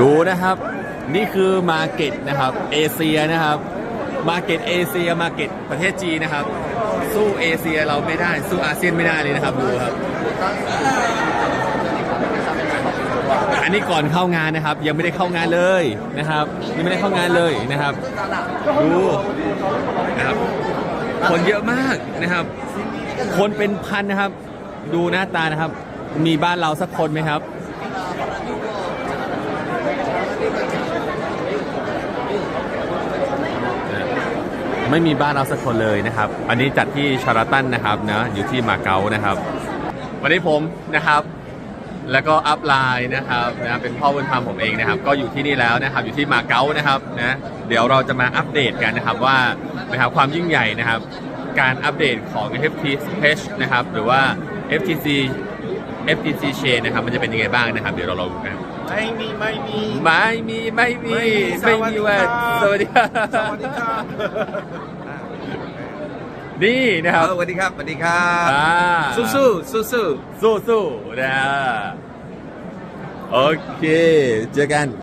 ดูนะครับ นี่คือมาเก็ตนะครับ เอเชียนะครับมาเก็ตเอเชียมาเก็ตประเทศจีนนะครับ สู้เอเชียเราไม่ได้ สู้อาเซียนไม่ได้เลยนะครับดูครับ อันนี้ก่อนเข้างานนะครับ ยังไม่ได้เข้างานเลยนะครับ ยังไม่ได้เข้างานเลยนะครับ ดูนะครับคนเยอะมากนะครับ คนเป็นพันนะครับ ดูหน้าตานะครับ มีบ้านเราสักคนไหมครับ ไม่มีบ้านเราสักคนเลยนะครับ อันนี้จัดที่ชาราตันนะครับนะอยู่ที่มาเก๊านะครับ วันนี้ผมนะครับ แล้วก็อัพไลน์นะครับนะเป็นพ่อบุญธรรมผมเองนะครับ ก็อยู่ที่นี่แล้วนะครับ อยู่ที่มาเก๊านะครับนะเดี๋ยวเราจะมาอัปเดตกันนะครับว่านะครับความยิ่งใหญ่นะครับ การอัปเดตของ FTH นะครับหรือว่า FTC FTC Chain นะครับมันจะเป็นยังไงบ้างนะครับ เดี๋ยวเราลองดูกัน ไม่มีไม่มี ไม่มีไม่มี ไม่ไม่มีมีว่าสสวัวัสสดีดีคครัรับสวัสดีครับนี่นะครับสวัสดีครับสวัสดีครับอ่าสู้สู้สู้สู้สู้สู้นะโอเค เจอกัน